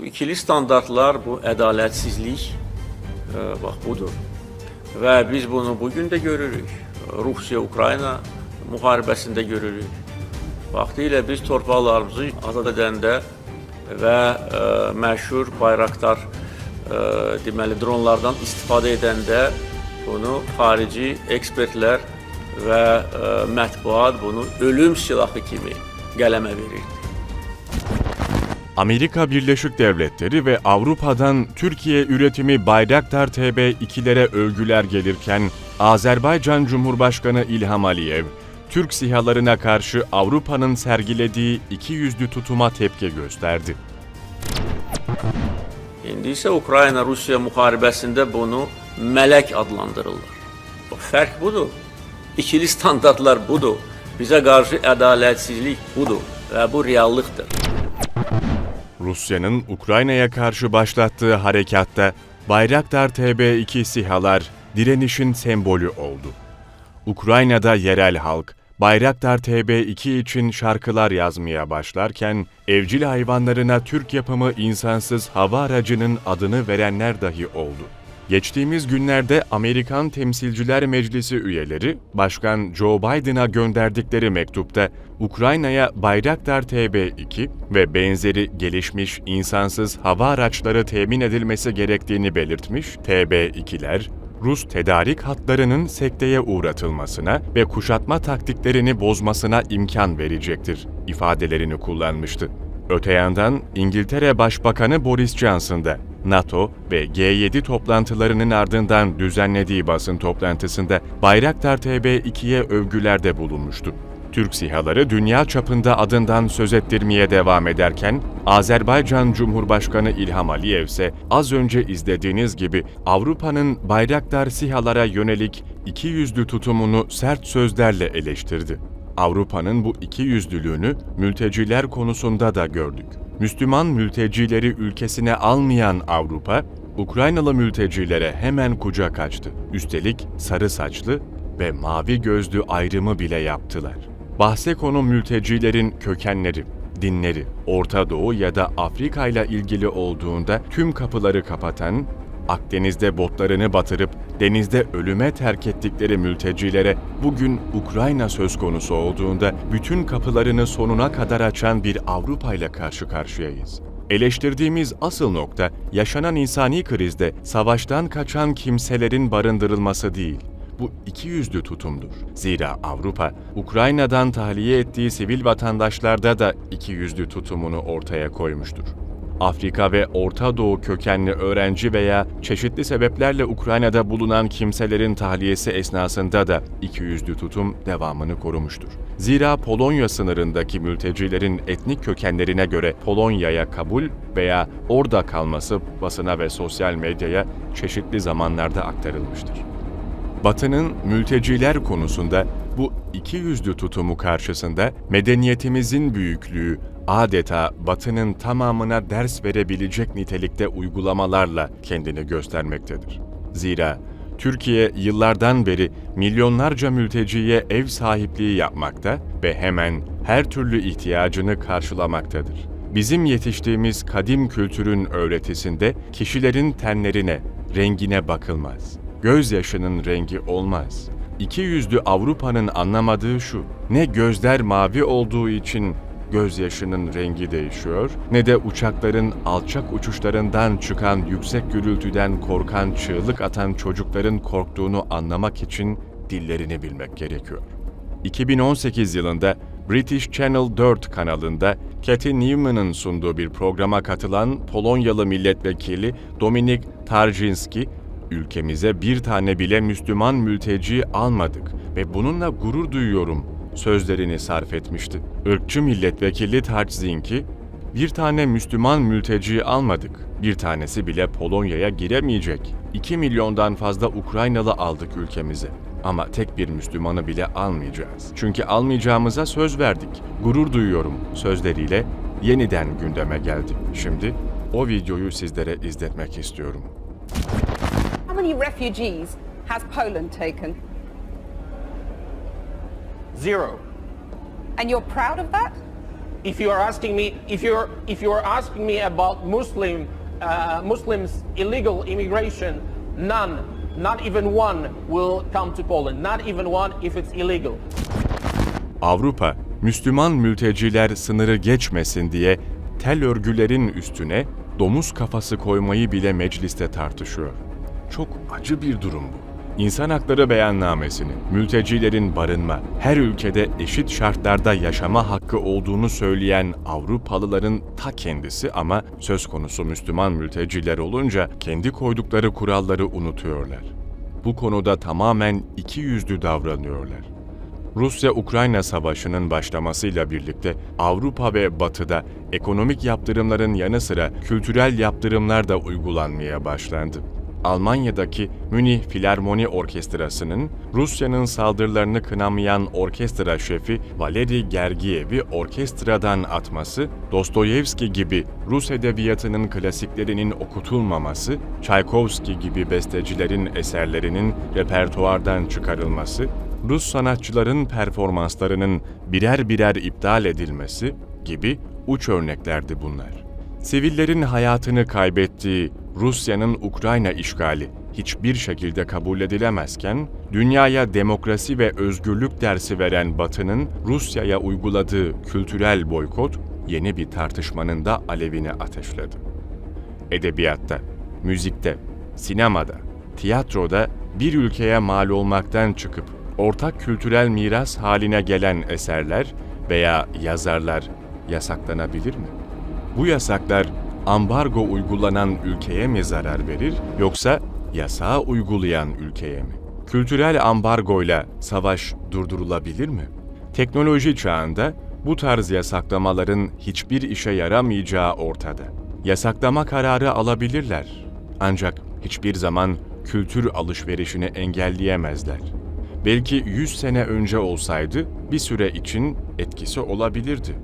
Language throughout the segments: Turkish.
Bu ikili standartlar, bu ədalətsizlik e, bax budur. Və biz bunu bugün də görürük. Rusiya-Ukrayna müharibəsində görürük. Vaxtilə biz torpaqlarımızı azad edəndə və e, məşhur Bayraktar e, deməli dronlardan istifadə edəndə bunu xarici ekspertlər və e, mətbuat bunu ölüm silahı kimi qələmə verirdi. Amerika Birleşik Devletleri ve Avrupa'dan Türkiye üretimi Bayraktar TB2'lere övgüler gelirken Azerbaycan Cumhurbaşkanı İlham Aliyev, Türk sihalarına karşı Avrupa'nın sergilediği ikiyüzlü tutuma tepki gösterdi. İndi isə Ukrayna-Rusiya müharibəsində bunu mələk adlandırırlar. O fərq budur. İkili standartlar budur. Bizə qarşı ədalətsizlik budur və bu reallıqdır. Rusya'nın Ukrayna'ya karşı başlattığı harekatta Bayraktar TB2 sihalar direnişin sembolü oldu. Ukrayna'da yerel halk Bayraktar TB2 için şarkılar yazmaya başlarken evcil hayvanlarına Türk yapımı insansız hava aracının adını verenler dahi oldu. Geçtiğimiz günlerde Amerikan Temsilciler Meclisi üyeleri Başkan Joe Biden'a gönderdikleri mektupta Ukrayna'ya Bayraktar TB2 ve benzeri gelişmiş insansız hava araçları temin edilmesi gerektiğini belirtmiş, TB2'ler Rus tedarik hatlarının sekteye uğratılmasına ve kuşatma taktiklerini bozmasına imkan verecektir ifadelerini kullanmıştı. Öte yandan İngiltere Başbakanı Boris Johnson da NATO ve G7 toplantılarının ardından düzenlediği basın toplantısında Bayraktar TB2'ye övgülerde bulunmuştu. Türk sihaları dünya çapında adından söz ettirmeye devam ederken, Azerbaycan Cumhurbaşkanı İlham Aliyev ise az önce izlediğiniz gibi Avrupa'nın Bayraktar sihalara yönelik iki yüzlü tutumunu sert sözlerle eleştirdi. Avrupa'nın bu iki yüzlülüğünü mülteciler konusunda da gördük. Müslüman mültecileri ülkesine almayan Avrupa, Ukraynalı mültecilere hemen kucak açtı. Üstelik sarı saçlı ve mavi gözlü ayrımı bile yaptılar. Bahse konu mültecilerin kökenleri, dinleri, Orta Doğu ya da Afrika ile ilgili olduğunda tüm kapıları kapatan, Akdeniz'de botlarını batırıp denizde ölüme terk ettikleri mültecilere bugün Ukrayna söz konusu olduğunda bütün kapılarını sonuna kadar açan bir Avrupa ile karşı karşıyayız. Eleştirdiğimiz asıl nokta yaşanan insani krizde savaştan kaçan kimselerin barındırılması değil bu iki yüzlü tutumdur. Zira Avrupa, Ukrayna'dan tahliye ettiği sivil vatandaşlarda da iki yüzlü tutumunu ortaya koymuştur. Afrika ve Orta Doğu kökenli öğrenci veya çeşitli sebeplerle Ukrayna'da bulunan kimselerin tahliyesi esnasında da iki yüzlü tutum devamını korumuştur. Zira Polonya sınırındaki mültecilerin etnik kökenlerine göre Polonya'ya kabul veya orada kalması basına ve sosyal medyaya çeşitli zamanlarda aktarılmıştır. Batı'nın mülteciler konusunda bu iki yüzlü tutumu karşısında medeniyetimizin büyüklüğü adeta Batı'nın tamamına ders verebilecek nitelikte uygulamalarla kendini göstermektedir. Zira Türkiye yıllardan beri milyonlarca mülteciye ev sahipliği yapmakta ve hemen her türlü ihtiyacını karşılamaktadır. Bizim yetiştiğimiz kadim kültürün öğretisinde kişilerin tenlerine, rengine bakılmaz gözyaşının rengi olmaz. İki yüzlü Avrupa'nın anlamadığı şu, ne gözler mavi olduğu için gözyaşının rengi değişiyor, ne de uçakların alçak uçuşlarından çıkan yüksek gürültüden korkan çığlık atan çocukların korktuğunu anlamak için dillerini bilmek gerekiyor. 2018 yılında British Channel 4 kanalında Cathy Newman'ın sunduğu bir programa katılan Polonyalı milletvekili Dominik Tarczynski, ülkemize bir tane bile Müslüman mülteci almadık ve bununla gurur duyuyorum sözlerini sarf etmişti. Irkçı milletvekili Tarczynski, bir tane Müslüman mülteci almadık, bir tanesi bile Polonya'ya giremeyecek. 2 milyondan fazla Ukraynalı aldık ülkemize. Ama tek bir Müslümanı bile almayacağız. Çünkü almayacağımıza söz verdik. Gurur duyuyorum sözleriyle yeniden gündeme geldi. Şimdi o videoyu sizlere izletmek istiyorum. How many refugees has Poland taken? Zero. And you're proud of that? if you are asking me, if you're if you are asking me about Muslim uh, Muslims illegal immigration, none, not even one will come to Poland. Not even one if it's illegal. Avrupa, Müslüman mülteciler sınırı geçmesin diye tel örgülerin üstüne domuz kafası koymayı bile mecliste tartışıyor. Çok acı bir durum bu. İnsan Hakları Beyannamesi'ni, mültecilerin barınma, her ülkede eşit şartlarda yaşama hakkı olduğunu söyleyen Avrupalıların ta kendisi ama söz konusu Müslüman mülteciler olunca kendi koydukları kuralları unutuyorlar. Bu konuda tamamen iki yüzlü davranıyorlar. Rusya-Ukrayna savaşının başlamasıyla birlikte Avrupa ve Batı'da ekonomik yaptırımların yanı sıra kültürel yaptırımlar da uygulanmaya başlandı. Almanya'daki Münih Filarmoni Orkestrası'nın Rusya'nın saldırılarını kınamayan orkestra şefi Valeri Gergiyev'i orkestradan atması, Dostoyevski gibi Rus edebiyatının klasiklerinin okutulmaması, Çaykovski gibi bestecilerin eserlerinin repertuardan çıkarılması, Rus sanatçıların performanslarının birer birer iptal edilmesi gibi uç örneklerdi bunlar. Sivillerin hayatını kaybettiği Rusya'nın Ukrayna işgali hiçbir şekilde kabul edilemezken, dünyaya demokrasi ve özgürlük dersi veren Batı'nın Rusya'ya uyguladığı kültürel boykot yeni bir tartışmanın da alevini ateşledi. Edebiyatta, müzikte, sinemada, tiyatroda bir ülkeye mal olmaktan çıkıp ortak kültürel miras haline gelen eserler veya yazarlar yasaklanabilir mi? Bu yasaklar ambargo uygulanan ülkeye mi zarar verir yoksa yasağı uygulayan ülkeye mi? Kültürel ambargoyla savaş durdurulabilir mi? Teknoloji çağında bu tarz yasaklamaların hiçbir işe yaramayacağı ortada. Yasaklama kararı alabilirler. Ancak hiçbir zaman kültür alışverişini engelleyemezler. Belki 100 sene önce olsaydı bir süre için etkisi olabilirdi.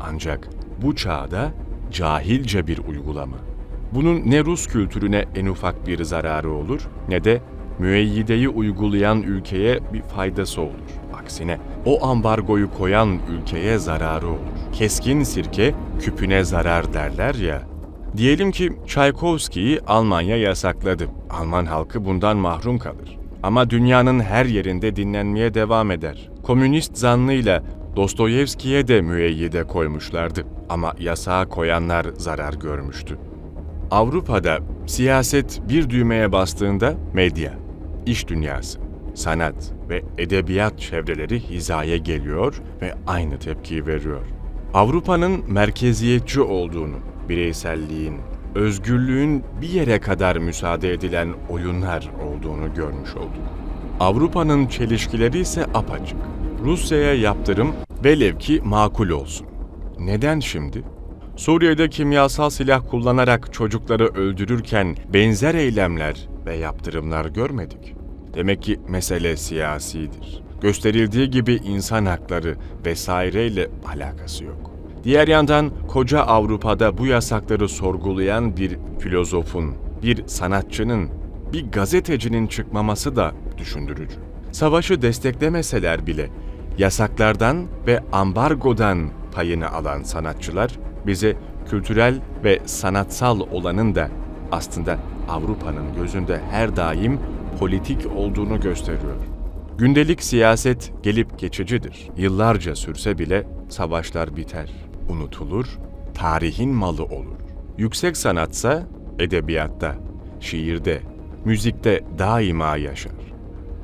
Ancak bu çağda cahilce bir uygulama. Bunun ne Rus kültürüne en ufak bir zararı olur ne de müeyyideyi uygulayan ülkeye bir faydası olur. Aksine o ambargoyu koyan ülkeye zararı olur. Keskin sirke küpüne zarar derler ya. Diyelim ki Çaykovski'yi Almanya yasakladı. Alman halkı bundan mahrum kalır. Ama dünyanın her yerinde dinlenmeye devam eder. Komünist zanlıyla Dostoyevski'ye de müeyyide koymuşlardı ama yasağa koyanlar zarar görmüştü. Avrupa'da siyaset bir düğmeye bastığında medya, iş dünyası, sanat ve edebiyat çevreleri hizaya geliyor ve aynı tepkiyi veriyor. Avrupa'nın merkeziyetçi olduğunu, bireyselliğin, özgürlüğün bir yere kadar müsaade edilen oyunlar olduğunu görmüş olduk. Avrupa'nın çelişkileri ise apaçık. Rusya'ya yaptırım velev ki makul olsun. Neden şimdi? Suriye'de kimyasal silah kullanarak çocukları öldürürken benzer eylemler ve yaptırımlar görmedik. Demek ki mesele siyasidir. Gösterildiği gibi insan hakları vesaireyle alakası yok. Diğer yandan koca Avrupa'da bu yasakları sorgulayan bir filozofun, bir sanatçının, bir gazetecinin çıkmaması da düşündürücü. Savaşı desteklemeseler bile yasaklardan ve ambargodan payını alan sanatçılar bize kültürel ve sanatsal olanın da aslında Avrupa'nın gözünde her daim politik olduğunu gösteriyor. Gündelik siyaset gelip geçicidir. Yıllarca sürse bile savaşlar biter, unutulur, tarihin malı olur. Yüksek sanatsa edebiyatta, şiirde, müzikte daima yaşar.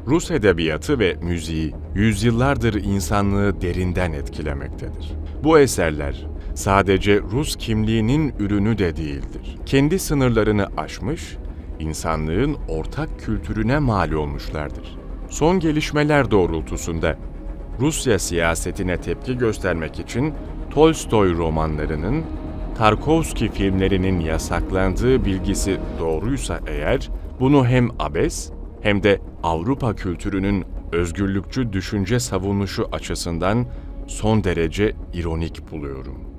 Rus edebiyatı ve müziği yüzyıllardır insanlığı derinden etkilemektedir. Bu eserler sadece Rus kimliğinin ürünü de değildir. Kendi sınırlarını aşmış, insanlığın ortak kültürüne mal olmuşlardır. Son gelişmeler doğrultusunda Rusya siyasetine tepki göstermek için Tolstoy romanlarının, Tarkovski filmlerinin yasaklandığı bilgisi doğruysa eğer, bunu hem abes hem de Avrupa kültürünün özgürlükçü düşünce savunuşu açısından son derece ironik buluyorum.